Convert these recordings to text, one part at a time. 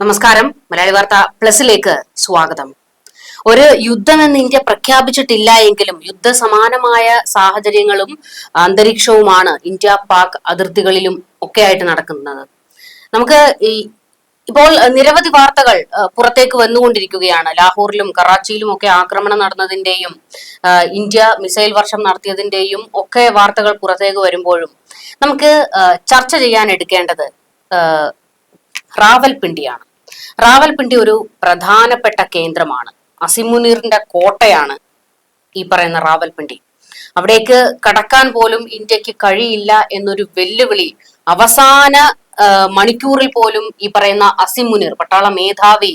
നമസ്കാരം. മലയാളി വാർത്ത പ്ലസിലേക്ക് സ്വാഗതം. ഒരു യുദ്ധം എന്ന് ഇന്ത്യ പ്രഖ്യാപിച്ചിട്ടില്ല എങ്കിലും യുദ്ധസമാനമായ സാഹചര്യങ്ങളും അന്തരീക്ഷവുമാണ് ഇന്ത്യ പാക് അതിർത്തികളിലും ഒക്കെ ആയിട്ട് നടക്കുന്നത്. നമുക്ക് ഈ ഇപ്പോൾ നിരവധി വാർത്തകൾ പുറത്തേക്ക് വന്നുകൊണ്ടിരിക്കുകയാണ്. ലാഹോറിലും കറാച്ചിയിലും ഒക്കെ ആക്രമണം നടന്നതിന്റെയും ഇന്ത്യ മിസൈൽ വർഷം നടത്തിയതിന്റെയും ഒക്കെ വാർത്തകൾ പുറത്തേക്ക് വരുമ്പോഴും നമുക്ക് ചർച്ച ചെയ്യാൻ എടുക്കേണ്ടത് റാവൽപിണ്ടിയാണ്. റാവൽപിണ്ടി ഒരു പ്രധാനപ്പെട്ട കേന്ദ്രമാണ്. അസിമുനീറിന്റെ കോട്ടയാണ് ഈ പറയുന്ന റാവൽപിണ്ടി. അവിടേക്ക് കടക്കാൻ പോലും ഇന്ത്യയ്ക്ക് കഴിയില്ല എന്നൊരു വെല്ലുവിളി അവസാന മണിക്കൂറിൽ പോലും ഈ പറയുന്ന അസിമുനീർ പട്ടാള മേധാവി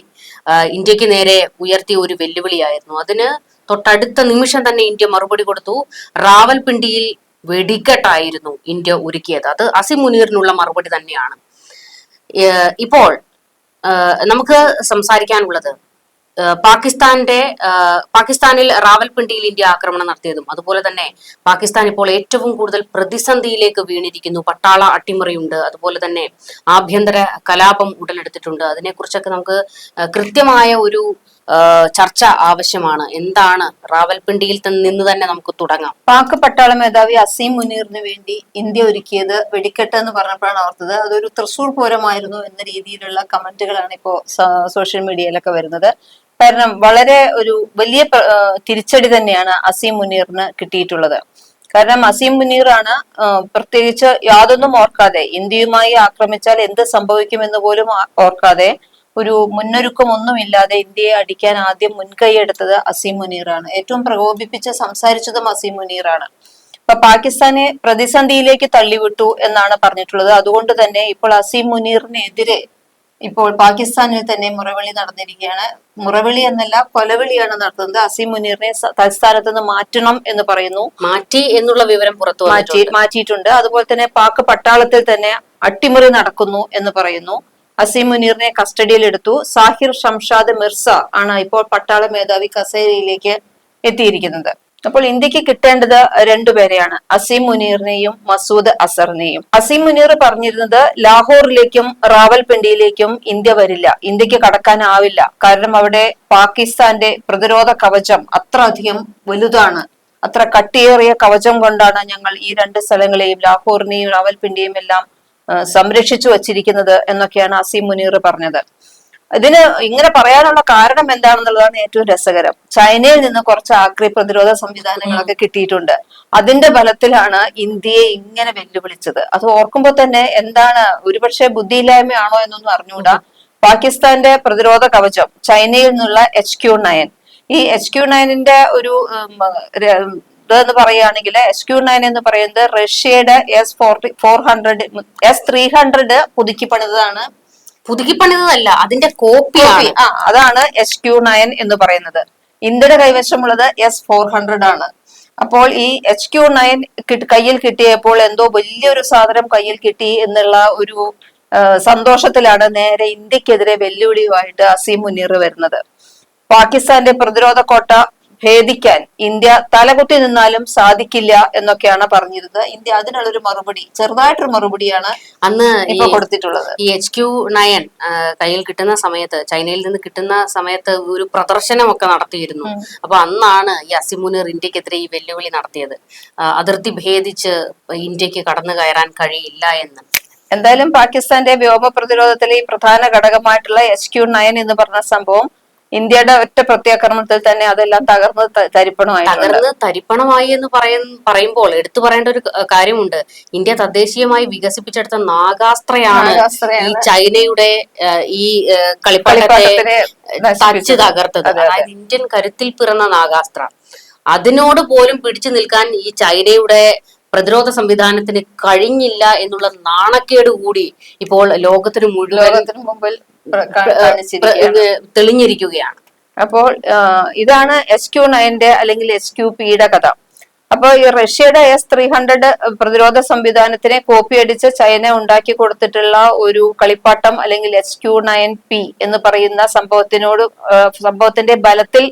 ഇന്ത്യയ്ക്ക് നേരെ ഉയർത്തിയ ഒരു വെല്ലുവിളിയായിരുന്നു. അതിന് തൊട്ടടുത്ത നിമിഷം തന്നെ ഇന്ത്യ മറുപടി കൊടുത്തു. റാവൽപിണ്ടിയിൽ വെടിക്കെട്ടായിരുന്നു ഇന്ത്യ ഒരുക്കിയത്. അത് അസിമുനീറിനുള്ള മറുപടി തന്നെയാണ്. ഇപ്പോൾ നമുക്ക് സംസാരിക്കാനുള്ളത് പാകിസ്ഥാന്റെ പാകിസ്ഥാനിൽ റാവൽപിണ്ടിയിൽ ഇന്ത്യ ആക്രമണം നടത്തിയതും അതുപോലെ തന്നെ പാകിസ്ഥാൻ ഇപ്പോൾ ഏറ്റവും കൂടുതൽ പ്രതിസന്ധിയിലേക്ക് വീണിരിക്കുന്നു. പട്ടാള അട്ടിമറിയുണ്ട് അതുപോലെ തന്നെ ആഭ്യന്തര കലാപം ഉടലെടുത്തിട്ടുണ്ട്. അതിനെക്കുറിച്ചൊക്കെ നമുക്ക് കൃത്യമായ ഒരു ചർച്ച ആവശ്യമാണ്. എന്താണ് റാവൽപിണ്ടിയിൽ നിന്ന് തന്നെ നമുക്ക് തുടങ്ങാം. പാക് പട്ടാള മേധാവി അസീം മുനീറിന് വേണ്ടി ഇന്ത്യ ഒരുക്കിയത് വെടിക്കെട്ട് എന്ന് പറഞ്ഞപ്പോഴാണ് ഓർത്തത്. അതൊരു തൃശൂർ പൂരമായിരുന്നു എന്ന രീതിയിലുള്ള കമന്റുകളാണ് ഇപ്പോ സോഷ്യൽ മീഡിയയിലൊക്കെ വരുന്നത്. കാരണം വളരെ ഒരു വലിയ തിരിച്ചടി തന്നെയാണ് അസീം മുനീറിന് കിട്ടിയിട്ടുള്ളത്. കാരണം അസീം മുനീറാണ് പ്രത്യേകിച്ച് യാതൊന്നും ഓർക്കാതെ ഇന്ത്യയുമായി ആക്രമിച്ചാൽ എന്ത് സംഭവിക്കുമെന്ന് പോലും ഓർക്കാതെ ഒരു മുന്നൊരുക്കം ഒന്നുമില്ലാതെ ഇന്ത്യയെ അടിക്കാൻ ആദ്യം മുൻകൈ എടുത്തത് അസീം മുനീറാണ്. ഏറ്റവും പ്രകോപിപ്പിച്ച് സംസാരിച്ചതും അസീം മുനീറാണ്. ഇപ്പൊ പാകിസ്ഥാനെ പ്രതിസന്ധിയിലേക്ക് തള്ളിവിട്ടു എന്നാണ് പറഞ്ഞിട്ടുള്ളത്. അതുകൊണ്ട് തന്നെ ഇപ്പോൾ അസീം മുനീറിനെതിരെ ഇപ്പോൾ പാകിസ്ഥാനിൽ തന്നെ മുറവിളി നടന്നിരിക്കുകയാണ്. മുറവിളി എന്നല്ല കൊലവിളിയാണ് നടത്തുന്നത്. അസീം മുനീറിനെ തലസ്ഥാനത്ത് തൽസ്ഥാനത്ത് നിന്ന് മാറ്റണം എന്ന് പറയുന്നു. മാറ്റി എന്നുള്ള വിവരം പുറത്തു മാറ്റി മാറ്റിയിട്ടുണ്ട്. അതുപോലെ തന്നെ പാക് പട്ടാളത്തിൽ തന്നെ അട്ടിമറി നടക്കുന്നു എന്ന് പറയുന്നു. അസീം മുനീറിനെ കസ്റ്റഡിയിൽ എടുത്തു സാഹിർ ഷംഷാദ് മിർസ ആണ് ഇപ്പോൾ പട്ടാള മേധാവി കസേരയിലേക്ക് എത്തിയിരിക്കുന്നത്. അപ്പോൾ ഇന്ത്യയ്ക്ക് കിട്ടേണ്ടത് രണ്ടുപേരെയാണ് അസീം മുനീറിനെയും മസൂദ് അസറിനെയും. അസീം മുനീർ പറഞ്ഞിരുന്നത് ലാഹോറിലേക്കും റാവൽപിണ്ടിയിലേക്കും ഇന്ത്യ വരില്ല. ഇന്ത്യയ്ക്ക് കടക്കാനാവില്ല. കാരണം അവിടെ പാകിസ്ഥാന്റെ പ്രതിരോധ കവചം അത്ര അധികം വലുതാണ്. അത്ര കട്ടിയേറിയ കവചം കൊണ്ടാണ് ഞങ്ങൾ ഈ രണ്ട് സ്ഥലങ്ങളെയും ലാഹോറിനെയും റാവൽപിണ്ടിയും എല്ലാം സംരക്ഷിച്ചു വച്ചിരിക്കുന്നത് എന്നൊക്കെയാണ് അസീം മുനീർ പറഞ്ഞത്. ഇതിന് ഇങ്ങനെ പറയാനുള്ള കാരണം എന്താണെന്നുള്ളതാണ് ഏറ്റവും രസകരം. ചൈനയിൽ നിന്ന് കുറച്ച് ആക്രി പ്രതിരോധ സംവിധാനങ്ങളൊക്കെ കിട്ടിയിട്ടുണ്ട്. അതിന്റെ ബലത്തിലാണ് ഇന്ത്യയെ ഇങ്ങനെ വെല്ലുവിളിച്ചത്. അത് ഓർക്കുമ്പോൾ തന്നെ എന്താണ് ഒരുപക്ഷെ ബുദ്ധിയില്ലായ്മയാണോ എന്നൊന്നും അറിഞ്ഞുകൂടാ. പാകിസ്ഥാന്റെ പ്രതിരോധ കവചം ചൈനയിൽ നിന്നുള്ള എച്ച് ക്യു നയൻ ഈ എച്ച് ക്യു നയനിന്റെ ഒരു ഇതെന്ന് പറയുകയാണെങ്കിൽ എസ് ക്യു നയൻ എന്ന് പറയുന്നത് റഷ്യയുടെ S forty four hundred S three hundred പുതുക്കി പണിതാണ് പുതുക്കി പണിതല്ല അതിന്റെ കോപ്പി ആ അതാണ് എസ് ക്യു നയൻ എന്ന് പറയുന്നത്. ഇന്ത്യയുടെ കൈവശമുള്ളത് എസ് ഫോർ ഹൺഡ്രഡ് ആണ്. അപ്പോൾ ഈ എച്ച് ക്യു നയൻ കയ്യിൽ കിട്ടിയപ്പോൾ എന്തോ വലിയൊരു സാധനം കയ്യിൽ കിട്ടി എന്നുള്ള ഒരു സന്തോഷത്തിലാണ് നേരെ ഇന്ത്യക്കെതിരെ വെല്ലുവിളിയുമായിട്ട് അസീം മുനീർ വരുന്നത്. പാകിസ്ഥാന്റെ പ്രതിരോധ കോട്ട ഭേദിക്കാൻ ഇന്ത്യ തലകുത്തി നിന്നാലും സാധിക്കില്ല എന്നൊക്കെയാണ് പറഞ്ഞിരുന്നത്. ഇന്ത്യ അതിനുള്ളൊരു മറുപടി ചെറുതായിട്ടൊരു മറുപടിയാണ് അന്ന് ഇപ്പൊ കൊടുത്തിട്ടുള്ളത്. ഈ എച്ച് ക്യു നയൻ കയ്യിൽ കിട്ടുന്ന സമയത്ത് ചൈനയിൽ നിന്ന് കിട്ടുന്ന സമയത്ത് ഒരു പ്രദർശനമൊക്കെ നടത്തിയിരുന്നു. അപ്പൊ അന്നാണ് ഈ അസിമുനീർ ഇന്ത്യക്കെതിരെ ഈ വെല്ലുവിളി നടത്തിയത്. അതിർത്തി ഭേദിച്ച് ഇന്ത്യയ്ക്ക് കടന്നു കയറാൻ കഴിയില്ല എന്ന്. എന്തായാലും പാകിസ്ഥാന്റെ വ്യോമ പ്രതിരോധത്തിലെ ഈ പ്രധാന ഘടകമായിട്ടുള്ള എച്ച് ക്യു നയൻ എന്ന് പറഞ്ഞ സംഭവം ഇന്ത്യയുടെ ഒറ്റ പ്രത്യാക്രമണത്തിൽ തന്നെ അതെല്ലാം തകർന്ന് തരിപ്പണമായി തകർന്ന് തരിപ്പണമായി എന്ന് പറയുന്ന പറയുമ്പോൾ എടുത്തു പറയേണ്ട ഒരു കാര്യമുണ്ട് ഇന്ത്യ തദ്ദേശീയമായി വികസിപ്പിച്ചെടുത്ത നാഗാസ്ത്രയാണ് ഈ ചൈനയുടെ ഈ കളിപ്പാട്ടത്തെ തച്ച്. തകർത്തത് അതെ, അതെ. അതായത് ഇന്ത്യൻ കരുത്തിൽ പിറന്ന നാഗാസ്ത്ര അതിനോട് പോലും പിടിച്ചു നിൽക്കാൻ ഈ ചൈനയുടെ പ്രതിരോധ സംവിധാനത്തിന് കഴിഞ്ഞില്ല എന്നുള്ള നാണക്കേട് കൂടി ഇപ്പോൾ ലോകത്തിന് മുഴുവൻ മുമ്പിൽ തെളിഞ്ഞിരിക്കുകയാണ്. അപ്പോൾ ഇതാണ് എസ് ക്യു നയന്റെ അല്ലെങ്കിൽ എസ് ക്യു പിയുടെ കഥ. അപ്പോൾ ഈ റഷ്യയുടെ എസ് ത്രീ ഹൺഡ്രഡ് പ്രതിരോധ സംവിധാനത്തിനെ കോപ്പി അടിച്ച് ചൈന ഉണ്ടാക്കി കൊടുത്തിട്ടുള്ള ഒരു കളിപ്പാട്ടം അല്ലെങ്കിൽ എസ് ക്യു നയൻ പി എന്ന് പറയുന്ന സംഭവത്തിനോട് സംഭവത്തിന്റെ ബലത്തിൽ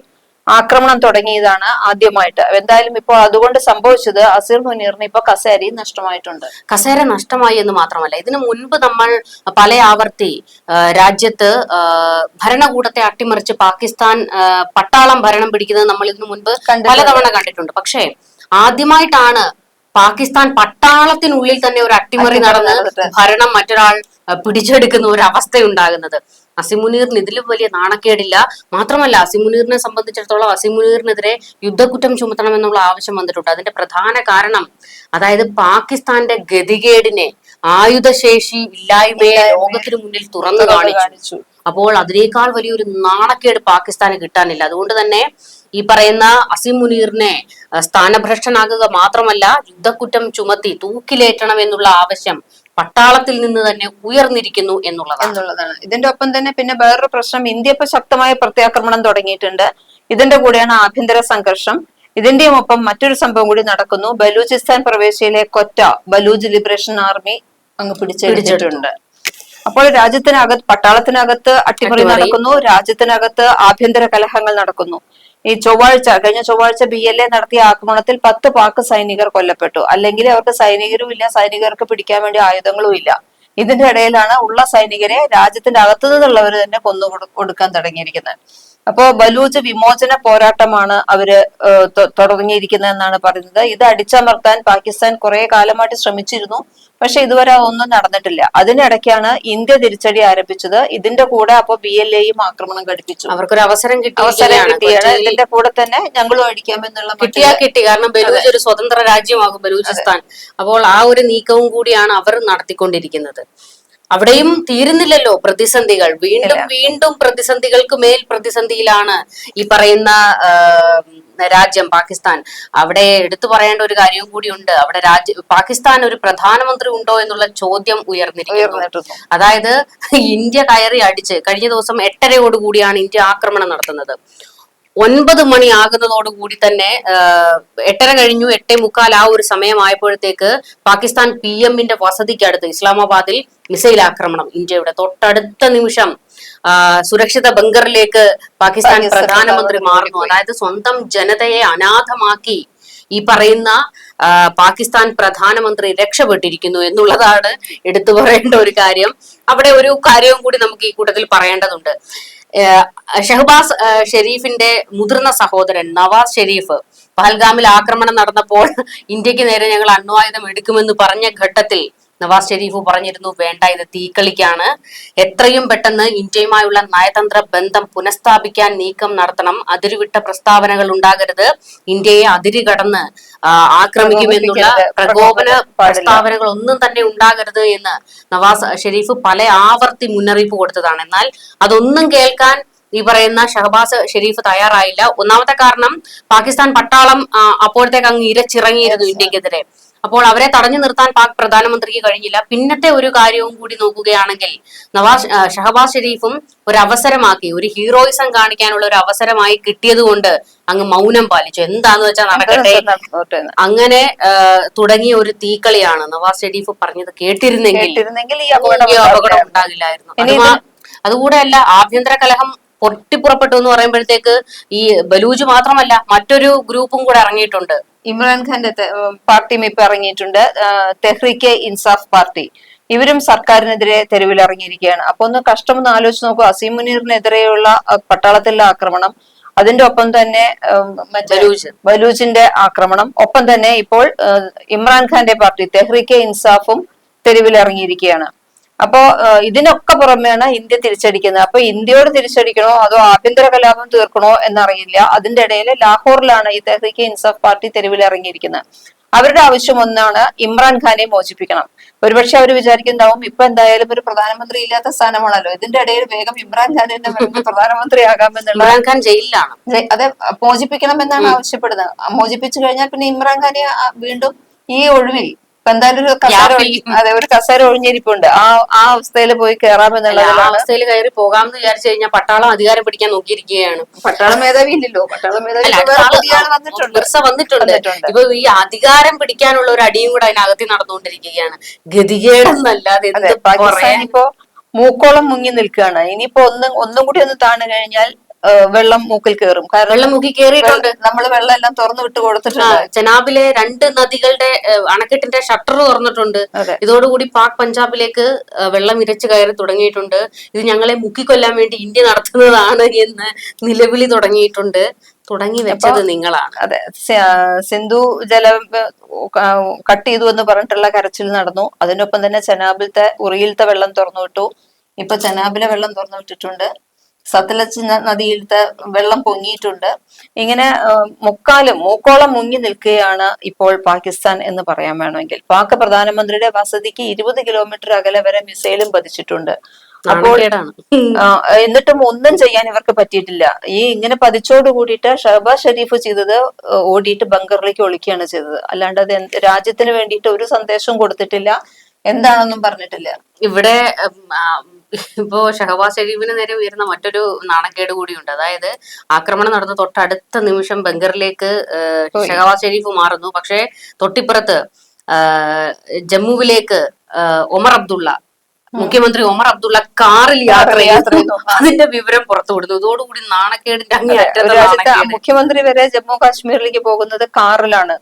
ആക്രമണം തുടങ്ങിയതാണ് ആദ്യമായിട്ട്. എന്തായാലും ഇപ്പോൾ അതുകൊണ്ട് സംഭവിച്ചത് അസീർ മുനീറിന് ഇപ്പൊ കസേരയും നഷ്ടമായിട്ടുണ്ട്. കസേര നഷ്ടമായി എന്ന് മാത്രമല്ല ഇതിനു മുൻപ് നമ്മൾ പല ആവർത്തി രാജ്യത്ത് ഭരണകൂടത്തെ അട്ടിമറിച്ച് പാകിസ്ഥാൻ പട്ടാളം ഭരണം പിടിക്കുന്നത് നമ്മൾ ഇതിനു മുൻപ് പല പലതവണ കണ്ടിട്ടുണ്ട്. പക്ഷേ ആദ്യമായിട്ടാണ് പാകിസ്ഥാൻ പട്ടാളത്തിനുള്ളിൽ തന്നെ ഒരു അട്ടിമറി അട്ടിമറി നടന്ന് ഭരണം മറ്റൊരാൾ പിടിച്ചെടുക്കുന്ന ഒരു അവസ്ഥ ഉണ്ടാകുന്നത് അസിമുനീറിന് ഇതിലും വലിയ നാണക്കേടില്ല. മാത്രമല്ല അസിമുനീറിനെ സംബന്ധിച്ചിടത്തോളം അസിമുനീറിനെതിരെ യുദ്ധക്കുറ്റം ചുമത്തണമെന്നുള്ള ആവശ്യം വന്നിട്ടുണ്ട്. അതിന്റെ പ്രധാന കാരണം അതായത് പാകിസ്ഥാന്റെ ഗതികേടിനെ ആയുധശേഷി ഇല്ലായ്മയെ ലോകത്തിന് മുന്നിൽ തുറന്നു കാണിച്ചു. കാണിച്ചു. അപ്പോൾ അതിനേക്കാൾ വലിയൊരു നാണക്കേട് പാകിസ്ഥാന് കിട്ടാനില്ല. അതുകൊണ്ട് തന്നെ ഈ പറയുന്ന അസിം മുനീറിനെ സ്ഥാനഭ്രഷ്ടനാകുക മാത്രമല്ല യുദ്ധക്കുറ്റം ചുമത്തി തൂക്കിലേറ്റണം എന്നുള്ള ആവശ്യം പട്ടാളത്തിൽ നിന്ന് തന്നെ ഉയർന്നിരിക്കുന്നു എന്നുള്ളതാണ്. എന്നുള്ളതാണ്. ഇതിന്റെ ഒപ്പം തന്നെ പിന്നെ വേറൊരു പ്രശ്നം ഇന്ത്യ ഇപ്പൊ ശക്തമായ പ്രത്യാക്രമണം തുടങ്ങിയിട്ടുണ്ട്. ഇതിന്റെ കൂടെയാണ് ആഭ്യന്തര സംഘർഷം. ഇതിന്റെയും ഒപ്പം മറ്റൊരു സംഭവം കൂടി നടക്കുന്നു. ബലൂചിസ്ഥാൻ പ്രവേശിയിലെ കൊറ്റ ബലൂജ് ലിബറേഷൻ ആർമി അങ്ങ് പിടിച്ചെടുത്തിട്ടുണ്ട്. അപ്പോൾ രാജ്യത്തിനകത്ത് പട്ടാളത്തിനകത്ത് അട്ടിമറി. നടക്കുന്നു രാജ്യത്തിനകത്ത് ആഭ്യന്തര കലഹങ്ങൾ നടക്കുന്നു. ഈ ചൊവ്വാഴ്ച കഴിഞ്ഞ ചൊവ്വാഴ്ച ബി എൽ എ നടത്തിയ ആക്രമണത്തിൽ പത്ത് പാക്ക് സൈനികർ കൊല്ലപ്പെട്ടു. അല്ലെങ്കിൽ അവർക്ക് സൈനികരും ഇല്ല സൈനികർക്ക് പിടിക്കാൻ വേണ്ടി ആയുധങ്ങളും ഇല്ല. ഇതിന്റെ ഇടയിലാണ് ഉള്ള സൈനികരെ രാജ്യത്തിന്റെ അകത്തു നിന്നുള്ളവർ തന്നെ കൊന്നു കൊടുക്കാൻ തുടങ്ങിയിരിക്കുന്നത്. അപ്പോ ബലൂച്ച് വിമോചന പോരാട്ടമാണ് അവർ ഏഹ്, തൊ- തുടങ്ങിയിരിക്കുന്നത് എന്നാണ് പറയുന്നത്. ഇത് അടിച്ചമർത്താൻ പാകിസ്ഥാൻ കുറെ കാലമായിട്ട് ശ്രമിച്ചിരുന്നു. പക്ഷെ ഇതുവരെ ഒന്നും നടന്നിട്ടില്ല. അതിനിടയ്ക്കാണ് ഇന്ത്യ തിരിച്ചടി ആരംഭിച്ചത്. ഇതിന്റെ കൂടെ അപ്പൊ ബി എൽ എയും ആക്രമണം ഘടിപ്പിച്ചു. അവർക്കൊരു അവസരം അവസരം കിട്ടിയിരിക്കുകയാണ് കിട്ടിയാണ്. ഇതിന്റെ കൂടെ തന്നെ ഞങ്ങളും അടിക്കാമെന്നുള്ള കിട്ടിയാ കിട്ടി. കാരണം ബലൂച്ച് ഒരു സ്വതന്ത്ര രാജ്യമാകും ബലൂചിസ്ഥാൻ. അപ്പോൾ ആ ഒരു നീക്കവും കൂടിയാണ് അവർ നടത്തിക്കൊണ്ടിരിക്കുന്നത്. അവിടെയും തീരുന്നില്ലല്ലോ പ്രതിസന്ധികൾ. വീണ്ടും വീണ്ടും പ്രതിസന്ധികൾക്ക് മേൽ പ്രതിസന്ധിയിലാണ് ഈ പറയുന്ന രാജ്യം പാകിസ്ഥാൻ. അവിടെ എടുത്തു പറയേണ്ട ഒരു കാര്യവും കൂടിയുണ്ട് അവിടെ രാജ്യ പാകിസ്ഥാൻ ഒരു പ്രധാനമന്ത്രി ഉണ്ടോ എന്നുള്ള ചോദ്യം ഉയർന്നിരിക്കുന്നു. അതായത് ഇന്ത്യ കയറി അടിച്ച് കഴിഞ്ഞ ദിവസം എട്ടരയോടുകൂടിയാണ് ഇന്ത്യ ആക്രമണം നടത്തുന്നത്. ഒൻപത് മണി ആകുന്നതോടുകൂടി തന്നെ എട്ടര കഴിഞ്ഞു എട്ടേ മുക്കാൽ ആ ഒരു സമയമായപ്പോഴത്തേക്ക് പാകിസ്ഥാൻ പി എമ്മിന്റെ വസതിക്കടുത്ത് ഇസ്ലാമാബാദിൽ മിസൈൽ ആക്രമണം ഇന്ത്യയുടെ തൊട്ടടുത്ത നിമിഷം സുരക്ഷിത ബംഗറിലേക്ക് പാകിസ്ഥാൻ പ്രധാനമന്ത്രി മാറുന്നു. അതായത് സ്വന്തം ജനതയെ അനാഥമാക്കി ഈ പറയുന്ന പാകിസ്ഥാൻ പ്രധാനമന്ത്രി രക്ഷപ്പെട്ടിരിക്കുന്നു എന്നുള്ളതാണ് എടുത്തു പറയേണ്ട ഒരു കാര്യം. അവിടെ ഒരു കാര്യവും കൂടി നമുക്ക് ഈ കൂട്ടത്തിൽ പറയേണ്ടതുണ്ട്. ഷഹബാസ് ഷെരീഫിന്റെ മുതിർന്ന സഹോദരൻ നവാസ് ഷെരീഫ് പഹൽഗാമിൽ ആക്രമണം നടന്നപ്പോൾ ഇന്ത്യയ്ക്ക് നേരെ ഞങ്ങൾ അണ്വായുധം എടുക്കുമെന്ന് പറഞ്ഞ ഘട്ടത്തിൽ നവാസ് ഷെരീഫ് പറഞ്ഞിരുന്നു വേണ്ട ഇത് തീക്കളിക്കാണ്. എത്രയും പെട്ടെന്ന് ഇന്ത്യയുമായുള്ള നയതന്ത്ര ബന്ധം പുനഃസ്ഥാപിക്കാൻ നീക്കം നടത്തണം. അതിരുവിട്ട പ്രസ്താവനകൾ ഉണ്ടാകരുത്. ഇന്ത്യയെ അതിര് കടന്ന് ആക്രമിക്കുമെന്നുള്ള. പ്രകോപന പ്രസ്താവനകൾ ഒന്നും തന്നെ ഉണ്ടാകരുത് എന്ന് നവാസ് ഷെരീഫ് പല ആവർത്തി മുന്നറിയിപ്പ് കൊടുത്തതാണ്. എന്നാൽ അതൊന്നും കേൾക്കാൻ ഈ പറയുന്ന ഷഹബാസ് ഷെരീഫ് തയ്യാറായില്ല. ഒന്നാമത്തെ കാരണം പാകിസ്ഥാൻ പട്ടാളം അപ്പോഴത്തേക്ക് അങ്ങ് ഇരച്ചിറങ്ങിയിരുന്നു ഇന്ത്യക്കെതിരെ. അപ്പോൾ അവരെ തടഞ്ഞു നിർത്താൻ പാക് പ്രധാനമന്ത്രിക്ക് കഴിഞ്ഞില്ല. പിന്നത്തെ ഒരു കാര്യവും കൂടി നോക്കുകയാണെങ്കിൽ നവാസ് ഷഹബാസ് ഷെരീഫും ഒരു അവസരമാക്കി ഒരു ഹീറോയിസം കാണിക്കാനുള്ള ഒരു അവസരമായി കിട്ടിയത് കൊണ്ട് അങ്ങ് മൗനം പാലിച്ചു. എന്താന്ന് വെച്ചാൽ നടക്കട്ടെ? അങ്ങനെ തുടങ്ങിയ ഒരു തീക്കളിയാണ് നവാസ് ഷെരീഫ് പറഞ്ഞത് കേട്ടിരുന്നെങ്കിൽ അപകടം. ഉണ്ടാകില്ലായിരുന്നു. അതുകൂടെയല്ല അതുകൂടെ അല്ല ആഭ്യന്തര കലഹം പൊട്ടിപ്പുറപ്പെട്ടു എന്ന് പറയുമ്പോഴത്തേക്ക് ഈ ബലൂജ് മാത്രമല്ല മറ്റൊരു ഗ്രൂപ്പും കൂടെ ഇറങ്ങിയിട്ടുണ്ട്. ഇമ്രാൻഖാന്റെ പാർട്ടിയും ഇപ്പൊ ഇറങ്ങിയിട്ടുണ്ട്. തെഹ്രിക്കെ ഇൻസാഫ് പാർട്ടി. ഇവരും സർക്കാരിനെതിരെ തെരുവിലിറങ്ങിയിരിക്കുകയാണ് അപ്പൊ ഒന്ന് കഷ്ടമൊന്ന് ആലോചിച്ച് നോക്കൂ. അസീം മുനീറിനെതിരെയുള്ള പട്ടാളത്തിലെ ആക്രമണം അതിന്റെ ഒപ്പം തന്നെ ബലൂച്ചിന്റെ ആക്രമണം ഒപ്പം തന്നെ ഇപ്പോൾ ഇമ്രാൻഖാന്റെ പാർട്ടി തെഹ്രീക്കെ ഇൻസാഫും തെരുവിൽ ഇറങ്ങിയിരിക്കുകയാണ്. അപ്പോ ഇതിനൊക്കെ പുറമെയാണ് ഇന്ത്യ തിരിച്ചടിക്കുന്നത്. അപ്പൊ ഇന്ത്യയോട് തിരിച്ചടിക്കണോ അതോ ആഭ്യന്തര കലാപം തീർക്കണോ എന്നറിയില്ല. അതിന്റെ ഇടയിൽ ലാഹോറിലാണ് ഈ തെഹ്രീക്ക് ഇൻസാഫ് പാർട്ടി തെരുവിൽ ഇറങ്ങിയിരിക്കുന്നത്. അവരുടെ ആവശ്യം ഒന്നാണ് ഇമ്രാൻഖാനെ മോചിപ്പിക്കണം. ഒരുപക്ഷെ അവർ വിചാരിക്കുന്നുണ്ടാവും ഇപ്പൊ എന്തായാലും ഒരു പ്രധാനമന്ത്രി ഇല്ലാത്ത സ്ഥാനമാണല്ലോ. ഇതിന്റെ ഇടയിൽ വേഗം ഇമ്രാൻഖാൻ തന്നെ പ്രധാനമന്ത്രിയാകാമെന്നുള്ള ഇമ്രാൻഖാൻ ജയിലിലാണ്. അതെ മോചിപ്പിക്കണം എന്നാണ് ആവശ്യപ്പെടുന്നത്. മോചിപ്പിച്ചു കഴിഞ്ഞാൽ പിന്നെ ഇമ്രാൻഖാനെ വീണ്ടും ഈ ഒഴിവിൽ ഇപ്പൊ എന്തായാലും ഒരു കസേര അതെ ഒരു കസേര ഒഴിഞ്ഞിരിപ്പുണ്ട്. ആ ആ അവസ്ഥയിൽ പോയി കയറാമെന്നുള്ള ആ അവസ്ഥയിൽ കയറി പോകാമെന്ന് വിചാരിച്ചു കഴിഞ്ഞാൽ പട്ടാളം അധികാരം പിടിക്കാൻ നോക്കിയിരിക്കുകയാണ്. പട്ടാള മേധാവി ഇല്ലല്ലോ പട്ടാള മേധാവി വന്നിട്ടുണ്ട്. ഇപ്പൊ ഈ അധികാരം പിടിക്കാനുള്ള ഒരു അടിയും കൂടെ അതിനകത്ത് നടന്നുകൊണ്ടിരിക്കുകയാണ്. ഗതികേടെന്നല്ലാതെ പാകിസ്ഥാൻ ഇപ്പോ മൂക്കോളം മുങ്ങി നിൽക്കുകയാണ്. ഇനിയിപ്പോ ഒന്നും ഒന്നും കൂടി ഒന്ന് താണു കഴിഞ്ഞാൽ വെള്ളം മൂക്കിൽ കയറും കാരണം വെള്ളം മൂക്കിൽ കയറിയിട്ടുണ്ട് നമ്മൾ വെള്ളം എല്ലാം തുറന്നു വിട്ട് കൊടുത്തിട്ടുണ്ട്. ചെനാബിലെ രണ്ട് നദികളുടെ അണക്കെട്ടിന്റെ ഷട്ടർ തുറന്നിട്ടുണ്ട്. ഇതോടുകൂടി പാക് പഞ്ചാബിലേക്ക് വെള്ളം ഇരച്ചു കയറി തുടങ്ങിയിട്ടുണ്ട്. ഇത് ഞങ്ങളെ മുക്കിക്കൊല്ലാൻ വേണ്ടി ഇന്ത്യ നടത്തുന്നതാണ് എന്ന് നിലവിളി തുടങ്ങിയിട്ടുണ്ട്. തുടങ്ങി വെച്ചത് നിങ്ങളാണ്. അതെ സിന്ധു ജലം കട്ട് ചെയ്തു എന്ന് പറഞ്ഞിട്ടുള്ള കരച്ചിൽ നടന്നു. അതിനൊപ്പം തന്നെ ചെനാബിലത്തെ ഉറിയിലത്തെ വെള്ളം തുറന്നു വിട്ടു. ഇപ്പൊ ചെനാബിലെ വെള്ളം തുറന്നു വിട്ടിട്ടുണ്ട്. സത്ലജ് നദിയിലത്തെ വെള്ളം പൊങ്ങിയിട്ടുണ്ട്. ഇങ്ങനെ മുക്കാലും മൂക്കോളം മുങ്ങി നിൽക്കുകയാണ് ഇപ്പോൾ പാകിസ്ഥാൻ എന്ന് പറയാൻ വേണമെങ്കിൽ. പാക് പ്രധാനമന്ത്രിയുടെ വസതിക്ക് ഇരുപത് കിലോമീറ്റർ അകലെ വരെ മിസൈലും പതിച്ചിട്ടുണ്ട്. അപ്പോൾ എന്നിട്ടും ഒന്നും ചെയ്യാൻ ഇവർക്ക് പറ്റിയിട്ടില്ല. ഈ ഇങ്ങനെ പതിച്ചോട് കൂടിയിട്ട് ഷഹബാസ് ഷെരീഫ് ചെയ്തത് ഓടിയിട്ട് ബങ്കറിലേക്ക് ഒളിക്കുകയാണ് ചെയ്തത്. അല്ലാണ്ട് അത് രാജ്യത്തിന് വേണ്ടിയിട്ട് ഒരു സന്ദേശവും കൊടുത്തിട്ടില്ല. എന്താണെന്നും പറഞ്ഞിട്ടില്ല. ഇവിടെ ഇപ്പോ ഷഹബാസ് ഷെരീഫിന് നേരെ ഉയർന്ന മറ്റൊരു നാണക്കേട് കൂടിയുണ്ട് അതായത് ആക്രമണം നടന്ന തൊട്ടടുത്ത നിമിഷം ബംഗറിലേക്ക്. ഷഹബാസ് ഷെരീഫ് മാറുന്നു പക്ഷേ തൊട്ടിപ്പുറത്ത് ജമ്മുവിലേക്ക് ഒമർ അബ്ദുള്ള മുഖ്യമന്ത്രി ഒമർ അബ്ദുള്ള കാറിൽ യാത്ര യാത്ര. അതിന്റെ വിവരം പുറത്തു വിടുന്നു. ഇതോടുകൂടി നാണക്കേടിന്റെ മുഖ്യമന്ത്രി വരെ ജമ്മു കാശ്മീരിലേക്ക് പോകുന്നത് കാറിലാണ്.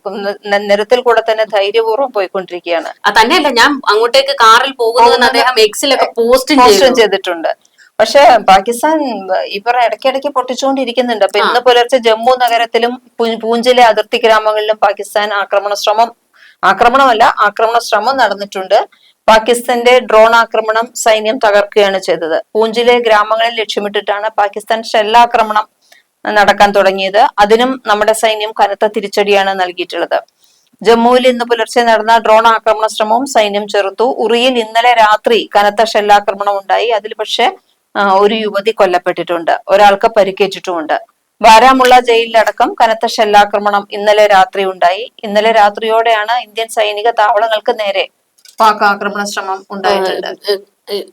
നിരത്തിൽ കൂടെ തന്നെ ധൈര്യപൂർവം പോയിക്കൊണ്ടിരിക്കുകയാണ്. തന്നെയല്ല ഞാൻ അങ്ങോട്ടേക്ക് കാറിൽ പോകുന്നതെന്ന് അദ്ദേഹം എക്സിലൊക്കെ പോസ്റ്റ് ചെയ്തിട്ടുണ്ട്. പക്ഷെ പാകിസ്ഥാൻ ഇവർ ഇടയ്ക്കിടയ്ക്ക് പൊട്ടിച്ചുകൊണ്ടിരിക്കുന്നുണ്ട്. അപ്പൊ ഇന്ന് പുലർച്ചെ ജമ്മു നഗരത്തിലും പൂഞ്ചിലെ അതിർത്തി ഗ്രാമങ്ങളിലും പാകിസ്ഥാൻ ആക്രമണ ശ്രമം ആക്രമണമല്ല ആക്രമണ ശ്രമം നടന്നിട്ടുണ്ട്. പാകിസ്ഥാന്റെ ഡ്രോൺ ആക്രമണം സൈന്യം തകർക്കുകയാണ് ചെയ്തത്. പൂഞ്ചിലെ ഗ്രാമങ്ങളിൽ ലക്ഷ്യമിട്ടിട്ടാണ് പാകിസ്ഥാൻ ഷെല്ലാക്രമണം നടക്കാൻ തുടങ്ങിയത്. അതിനും നമ്മുടെ സൈന്യം കനത്ത തിരിച്ചടിയാണ് നൽകിയിട്ടുള്ളത്. ജമ്മുവിൽ ഇന്ന് പുലർച്ചെ നടന്ന ഡ്രോൺ ആക്രമണ ശ്രമവും സൈന്യം ചെറുത്തു. ഉറിയിൽ ഇന്നലെ രാത്രി കനത്ത ഷെല്ലാക്രമണം ഉണ്ടായി. അതിൽ പക്ഷെ ഒരു യുവതി കൊല്ലപ്പെട്ടിട്ടുണ്ട്. ഒരാൾക്ക് പരിക്കേറ്റിട്ടുമുണ്ട്. ബാരാമുള്ള ജയിലിലടക്കം കനത്ത ഷെല്ലാക്രമണം ഇന്നലെ രാത്രി ഉണ്ടായി. ഇന്നലെ രാത്രിയോടെയാണ് ഇന്ത്യൻ സൈനിക താവളങ്ങൾക്ക് നേരെ പാക് ആക്രമണ ശ്രമം ഉണ്ടായിട്ടുണ്ട്.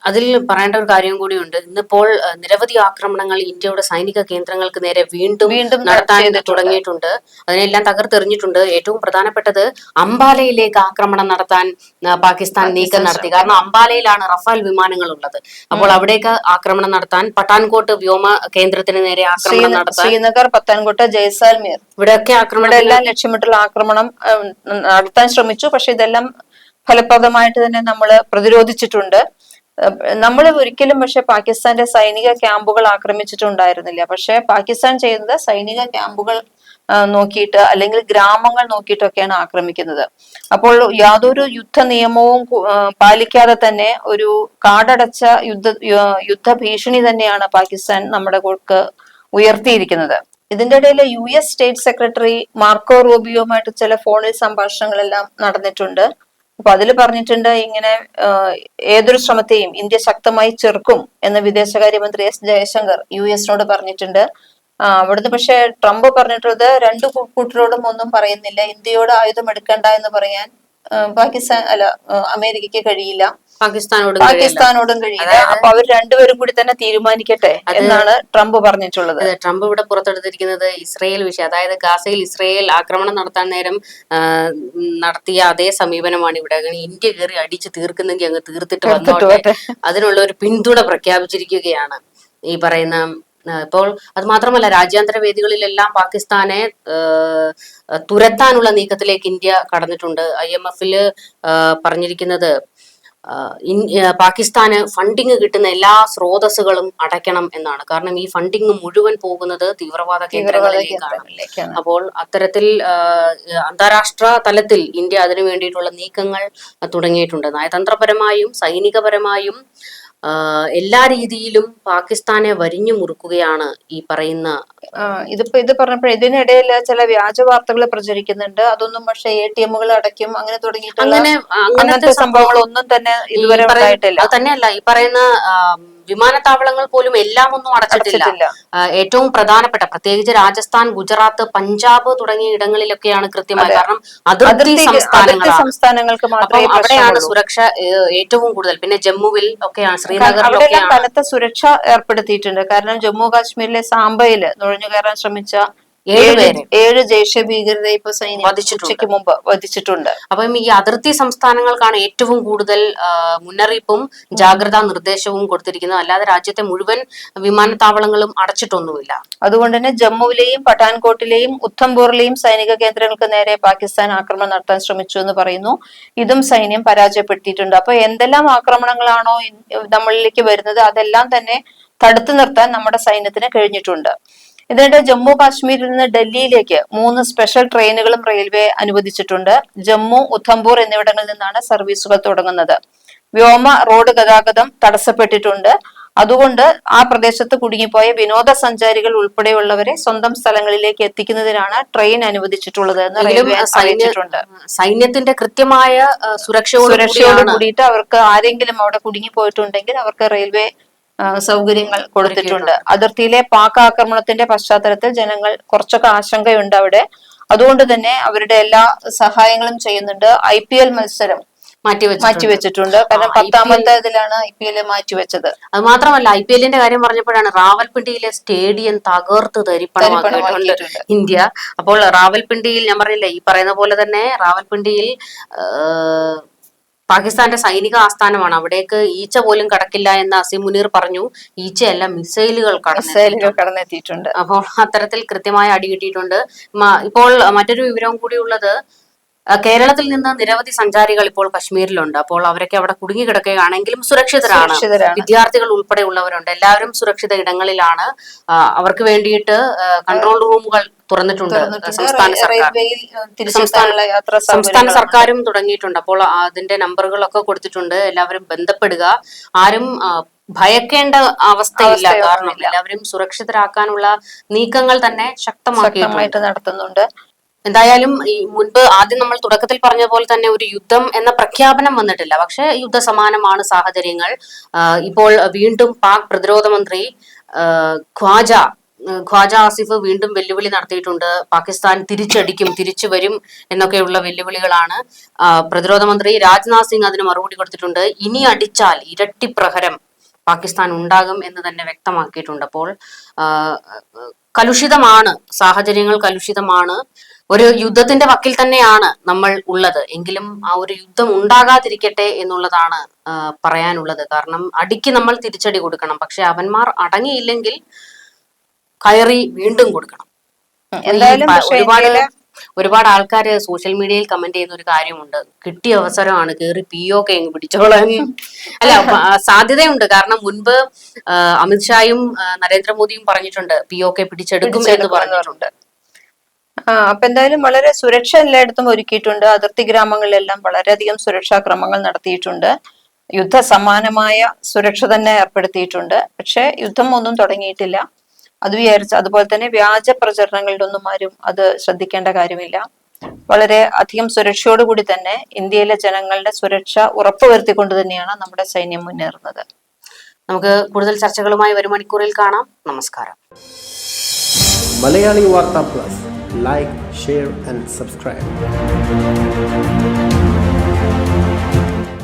അതിൽ പറയേണ്ട ഒരു കാര്യം കൂടിയുണ്ട് ഇന്നിപ്പോൾ നിരവധി ആക്രമണങ്ങൾ ഇന്ത്യയുടെ സൈനിക കേന്ദ്രങ്ങൾക്ക് നേരെ വീണ്ടും വീണ്ടും നടത്താൻ തുടങ്ങിയിട്ടുണ്ട്. അതിനെല്ലാം തകർത്തെറിഞ്ഞിട്ടുണ്ട്. ഏറ്റവും പ്രധാനപ്പെട്ടത് അംബാലയിലേക്ക് ആക്രമണം നടത്താൻ പാകിസ്ഥാൻ നീക്കം നടത്തി. കാരണം അംബാലയിലാണ് റഫാൽ വിമാനങ്ങൾ ഉള്ളത് അപ്പോൾ അവിടേക്ക് ആക്രമണം നടത്താൻ പട്ടാൻകോട്ട് വ്യോമ കേന്ദ്രത്തിന് നേരെ ആക്രമണം നടത്താൻ ശ്രീനഗർ പത്താൻകോട്ട് ജയ്സാൽമീർ. ഇവിടെയൊക്കെ ആക്രമണം എല്ലാം ലക്ഷ്യമിട്ടുള്ള ആക്രമണം നടത്താൻ ശ്രമിച്ചു. പക്ഷെ ഇതെല്ലാം ഫലപ്രദമായിട്ട് തന്നെ നമ്മൾ പ്രതിരോധിച്ചിട്ടുണ്ട്. നമ്മൾ ഒരിക്കലും പക്ഷെ പാകിസ്ഥാന്റെ സൈനിക ക്യാമ്പുകൾ ആക്രമിച്ചിട്ടുണ്ടായിരുന്നില്ല. പക്ഷെ പാകിസ്ഥാൻ ചെയ്യുന്നത് സൈനിക ക്യാമ്പുകൾ നോക്കിയിട്ട് അല്ലെങ്കിൽ ഗ്രാമങ്ങൾ നോക്കിയിട്ടൊക്കെയാണ് ആക്രമിക്കുന്നത്. അപ്പോൾ യാതൊരു യുദ്ധ നിയമവും പാലിക്കാതെ തന്നെ ഒരു കാടടച്ച യുദ്ധ യുദ്ധ ഭീഷണി തന്നെയാണ് പാകിസ്ഥാൻ നമ്മുടെ കൊക്ക് ഉയർത്തിയിരിക്കുന്നത്. ഇതിന്റെ ഇടയിൽ U S state secretary Marco റോബിയോമായിട്ട് ചില ഫോണിൽ സംഭാഷണങ്ങളെല്ലാം നടന്നിട്ടുണ്ട്. അപ്പൊ അതിൽ പറഞ്ഞിട്ടുണ്ട് ഇങ്ങനെ ഏതൊരു ശ്രമത്തെയും ഇന്ത്യ ശക്തമായി ചെറുക്കും എന്ന് വിദേശകാര്യമന്ത്രി എസ് ജയശങ്കർ യു എസിനോട് പറഞ്ഞിട്ടുണ്ട്. അവിടുന്ന് പക്ഷെ ട്രംപ് പറഞ്ഞിട്ടുള്ളത് രണ്ടു കൂട്ടരോടും ഒന്നും പറയുന്നില്ല. ഇന്ത്യയോട് ആയുധം എടുക്കണ്ട എന്ന് പറയാൻ പാകിസ്ഥാൻ അല്ല അമേരിക്കക്ക് കഴിയില്ല. പാകിസ്ഥാനോടും. പാകിസ്ഥാനോടും കഴിയില്ല. അപ്പൊ അവർ രണ്ടുപേരും കൂടി തന്നെ തീരുമാനിക്കട്ടെ എന്നാണ് ട്രംപ് പറഞ്ഞിട്ടുള്ളത്. ട്രംപ് ഇവിടെ പുറത്തെടുത്തിരിക്കുന്നത് ഇസ്രയേൽ വിഷയം. അതായത് ഗാസയിൽ ഇസ്രയേൽ ആക്രമണം നടത്താൻ നേരം നടത്തിയ അതേ സമീപനമാണ് ഇവിടെ. ഇന്ത്യ കയറി അടിച്ച് തീർക്കുന്നെങ്കിൽ അങ്ങ് തീർത്തിട്ട് വന്നോട്ടെ. അതിനുള്ള ഒരു പിന്തുണ പ്രഖ്യാപിച്ചിരിക്കുകയാണ് ഈ പറയുന്ന ഇപ്പോൾ അത് മാത്രമല്ല രാജ്യാന്തര വേദികളിലെല്ലാം പാകിസ്ഥാനെ തുരത്താനുള്ള നീക്കത്തിലേക്ക് ഇന്ത്യ കടന്നിട്ടുണ്ട്. ഐ എം എഫിൽ പറഞ്ഞിരിക്കുന്നത് പാകിസ്ഥാന് ഫണ്ടിങ് കിട്ടുന്ന എല്ലാ സ്രോതസ്സുകളും അടയ്ക്കണം എന്നാണ്. കാരണം ഈ ഫണ്ടിങ് മുഴുവൻ പോകുന്നത് തീവ്രവാദ കേന്ദ്രങ്ങളിലേക്കാണ്. അപ്പോൾ അത്തരത്തിൽ അന്താരാഷ്ട്ര തലത്തിൽ ഇന്ത്യ അതിനു വേണ്ടിയിട്ടുള്ള നീക്കങ്ങൾ തുടങ്ങിയിട്ടുണ്ട്. നയതന്ത്രപരമായും സൈനികപരമായും എല്ലാ രീതിയിലും പാകിസ്ഥാനെ വരിഞ്ഞു മുറുക്കുകയാണ് ഈ പറയുന്ന ഇതിപ്പോ ഇത് പറഞ്ഞപ്പോൾ ഇതിനിടയിൽ ചില വ്യാജ വാർത്തകൾ പ്രചരിക്കുന്നുണ്ട്. അതൊന്നും പക്ഷെ എ ടി എമ്മുകൾ അടയ്ക്കും. അങ്ങനെ തുടങ്ങിയിട്ടുള്ള അങ്ങനെ അങ്ങനത്തെ സംഭവങ്ങളൊന്നും സംഭവങ്ങൾ ഒന്നും തന്നെ ഇതുവരെ തന്നെയല്ല ഈ പറയുന്ന വിമാനത്താവളങ്ങൾ പോലും എല്ലാം ഒന്നും അടച്ചിട്ടില്ല. ഏറ്റവും പ്രധാനപ്പെട്ട പ്രത്യേകിച്ച് രാജസ്ഥാൻ ഗുജറാത്ത് പഞ്ചാബ് തുടങ്ങിയ ഇടങ്ങളിലൊക്കെയാണ് കൃത്യമായി. കാരണം അതിർത്തി സംസ്ഥാനങ്ങൾക്ക് അപ്പം മാത്രമേ അവിടെയാണ് സുരക്ഷ ഏറ്റവും കൂടുതൽ. പിന്നെ ജമ്മുവിൽ ഒക്കെയാണ് ശ്രീനഗറിലൊക്കെയാണ്. കനത്ത സുരക്ഷ ഏർപ്പെടുത്തിയിട്ടുണ്ട്. കാരണം ജമ്മു കാശ്മീരിലെ സാമ്പയിൽ നുഴഞ്ഞു കയറാൻ ശ്രമിച്ച ഏഴ് ജയ്ഷെ ഭീകരരെ ഇപ്പൊ സൈന്യം മുമ്പ് വധിച്ചിട്ടുണ്ട്. അപ്പം ഈ അതിർത്തി സംസ്ഥാനങ്ങൾക്കാണ് ഏറ്റവും കൂടുതൽ മുന്നറിയിപ്പും ജാഗ്രതാ നിർദ്ദേശവും കൊടുത്തിരിക്കുന്നത്. അല്ലാതെ രാജ്യത്തെ മുഴുവൻ വിമാനത്താവളങ്ങളും അടച്ചിട്ടൊന്നുമില്ല. അതുകൊണ്ട് തന്നെ ജമ്മുവിലെയും പഠാൻകോട്ടിലെയും ഉദ്ധംപൂറിലെയും സൈനിക കേന്ദ്രങ്ങൾക്ക് നേരെ പാകിസ്ഥാൻ ആക്രമണം നടത്താൻ ശ്രമിച്ചു എന്ന് പറയുന്നു. ഇതും സൈന്യം പരാജയപ്പെടുത്തിയിട്ടുണ്ട്. അപ്പൊ എന്തെല്ലാം ആക്രമണങ്ങളാണോ നമ്മളിലേക്ക് വരുന്നത്? അതെല്ലാം തന്നെ തടുത്തു നിർത്താൻ നമ്മുടെ സൈന്യത്തിന് കഴിഞ്ഞിട്ടുണ്ട്. ഇതിനിടെ ജമ്മു കാശ്മീരിൽ നിന്ന് ഡൽഹിയിലേക്ക് മൂന്ന് സ്പെഷ്യൽ ട്രെയിനുകളും റെയിൽവേ അനുവദിച്ചിട്ടുണ്ട്. ജമ്മു ഉധംപൂർ എന്നിവിടങ്ങളിൽ നിന്നാണ് സർവീസുകൾ തുടങ്ങുന്നത്. വ്യോമ റോഡ് ഗതാഗതം തടസ്സപ്പെട്ടിട്ടുണ്ട്. അതുകൊണ്ട് ആ പ്രദേശത്ത് കുടുങ്ങിപ്പോയ വിനോദസഞ്ചാരികൾ ഉൾപ്പെടെയുള്ളവരെ സ്വന്തം സ്ഥലങ്ങളിലേക്ക് എത്തിക്കുന്നതിനാണ് ട്രെയിൻ അനുവദിച്ചിട്ടുള്ളത് എന്ന് റെയിൽവേ അറിയിച്ചിട്ടുണ്ട്. സൈന്യത്തിന്റെ കൃത്യമായ സുരക്ഷയോട് സുരക്ഷയോട് കൂടിയിട്ട് അവർക്ക് ആരെങ്കിലും അവിടെ കുടുങ്ങിപ്പോയിട്ടുണ്ടെങ്കിൽ അവർക്ക് റെയിൽവേ സൗകര്യങ്ങൾ കൊടുത്തിട്ടുണ്ട്. അതിർത്തിയിലെ പാക് ആക്രമണത്തിന്റെ പശ്ചാത്തലത്തിൽ ജനങ്ങൾ കുറച്ചൊക്കെ ആശങ്കയുണ്ട് അവിടെ. അതുകൊണ്ട് തന്നെ അവരുടെ എല്ലാ സഹായങ്ങളും ചെയ്യുന്നുണ്ട്. ഐ പി എൽ മത്സരം മാറ്റി മാറ്റിവെച്ചിട്ടുണ്ട്. കാരണം പത്താമത്തെ ഇതിലാണ് ഐ പി എൽ മാറ്റിവെച്ചത്. അത് മാത്രമല്ല ഐ പി എല്ലിന്റെ കാര്യം പറഞ്ഞപ്പോഴാണ് റാവൽപിണ്ടിയിലെ സ്റ്റേഡിയം തകർത്ത് തരിപ്പണമാക്കിയിട്ടുണ്ട്. ഇന്ത്യ. അപ്പോൾ റാവൽപിണ്ടിയിൽ ഞാൻ പറഞ്ഞില്ലേ ഈ പറയുന്ന പോലെ തന്നെ റാവൽപിണ്ടിയിൽ പാകിസ്ഥാന്റെ സൈനിക ആസ്ഥാനമാണ്. അവിടേക്ക് ഈച്ച പോലും കടക്കില്ല എന്ന് അസീം മുനീർ പറഞ്ഞു. ഈച്ചയല്ല മിസൈലുകൾ മിസൈലുകൾ കടന്നെത്തിയിട്ടുണ്ട്. അപ്പോൾ അത്തരത്തിൽ കൃത്യമായ അടി കിട്ടിയിട്ടുണ്ട്. ഇപ്പോൾ മറ്റൊരു വിവരവും കൂടി ഉള്ളത് കേരളത്തിൽ നിന്ന് നിരവധി സഞ്ചാരികൾ ഇപ്പോൾ കശ്മീരിലുണ്ട്. അപ്പോൾ അവരൊക്കെ അവിടെ കുടുങ്ങി കിടക്കുകയാണെങ്കിലും സുരക്ഷിതരാണ്. വിദ്യാർത്ഥികൾ ഉൾപ്പെടെയുള്ളവരുണ്ട്. എല്ലാവരും സുരക്ഷിത ഇടങ്ങളിലാണ്. അവർക്ക് വേണ്ടിയിട്ട് കൺട്രോൾ റൂമുകൾ തുറന്നിട്ടുണ്ട്. സംസ്ഥാന സർക്കാർ. സംസ്ഥാന സർക്കാരും തുടങ്ങിയിട്ടുണ്ട്. അപ്പോൾ അതിന്റെ നമ്പറുകളൊക്കെ കൊടുത്തിട്ടുണ്ട്. എല്ലാവരും ബന്ധപ്പെടുക. ആരും ഭയക്കേണ്ട അവസ്ഥയില്ല. കാരണം എല്ലാവരും സുരക്ഷിതരാക്കാനുള്ള നീക്കങ്ങൾ തന്നെ ശക്തമാക്കിയിട്ടുണ്ട്. നടത്തുന്നുണ്ട്. എന്തായാലും ഈ മുൻപ് ആദ്യം നമ്മൾ തുടക്കത്തിൽ പറഞ്ഞ പോലെ തന്നെ ഒരു യുദ്ധം എന്ന പ്രഖ്യാപനം വന്നിട്ടില്ല. പക്ഷേ യുദ്ധസമാനമാണ് സാഹചര്യങ്ങൾ. ഇപ്പോൾ വീണ്ടും പാക് പ്രതിരോധ മന്ത്രി ഖ്വാജ ഖ്വാജ ആസിഫ് വീണ്ടും വെല്ലുവിളി നടത്തിയിട്ടുണ്ട്. പാകിസ്ഥാൻ തിരിച്ചടിക്കും തിരിച്ചു വരും എന്നൊക്കെയുള്ള വെല്ലുവിളികളാണ്. പ്രതിരോധ മന്ത്രി രാജ്നാഥ് സിംഗ് അതിന് മറുപടി കൊടുത്തിട്ടുണ്ട്. ഇനി അടിച്ചാൽ ഇരട്ടി പ്രഹരം പാകിസ്ഥാൻ ഉണ്ടാകും എന്ന് തന്നെ വ്യക്തമാക്കിയിട്ടുണ്ട് അപ്പോൾ കലുഷിതമാണ് സാഹചര്യങ്ങൾ കലുഷിതമാണ്. ഒരു യുദ്ധത്തിന്റെ വക്കിൽ തന്നെയാണ് നമ്മൾ ഉള്ളത്. എങ്കിലും ആ ഒരു യുദ്ധം ഉണ്ടാകാതിരിക്കട്ടെ എന്നുള്ളതാണ് പറയാനുള്ളത്. കാരണം അടിക്ക് നമ്മൾ തിരിച്ചടി കൊടുക്കണം. പക്ഷെ അവന്മാർ അടങ്ങിയില്ലെങ്കിൽ കയറി വീണ്ടും കൊടുക്കണം. എന്തായാലും ഒരുപാട് ഒരുപാട് ആൾക്കാർ സോഷ്യൽ മീഡിയയിൽ കമന്റ് ചെയ്യുന്ന ഒരു കാര്യമുണ്ട്. കിട്ടിയ അവസരമാണ് കയറി പി ഒ കെ പിടിച്ചോളാൻ. അല്ല സാധ്യതയുണ്ട്. കാരണം മുൻപ് അമിത്ഷായും നരേന്ദ്രമോദിയും പറഞ്ഞിട്ടുണ്ട് പി ഒ കെ പിടിച്ചെടുക്കും എന്ന് പറഞ്ഞിട്ടുണ്ട്. ആ അപ്പൊ എന്തായാലും വളരെ സുരക്ഷ എല്ലായിടത്തും ഒരുക്കിയിട്ടുണ്ട്. അതിർത്തി ഗ്രാമങ്ങളിലെല്ലാം വളരെയധികം സുരക്ഷാ ക്രമങ്ങൾ നടത്തിയിട്ടുണ്ട്. യുദ്ധ സമാനമായ സുരക്ഷ തന്നെ ഏർപ്പെടുത്തിയിട്ടുണ്ട്. പക്ഷെ യുദ്ധം ഒന്നും തുടങ്ങിയിട്ടില്ല. അത് വിചാരിച്ച് അതുപോലെ തന്നെ വ്യാജ പ്രചരണങ്ങളിലൊന്നും ആരും അത് ശ്രദ്ധിക്കേണ്ട കാര്യമില്ല. വളരെ അധികം സുരക്ഷയോടുകൂടി തന്നെ ഇന്ത്യയിലെ ജനങ്ങളുടെ സുരക്ഷ ഉറപ്പുവരുത്തിക്കൊണ്ട് തന്നെയാണ് നമ്മുടെ സൈന്യം മുന്നേറുന്നത്. നമുക്ക് കൂടുതൽ ചർച്ചകളുമായി ഒരു മണിക്കൂറിൽ കാണാം. നമസ്കാരം. Malayali Vartha plus. Like share and subscribe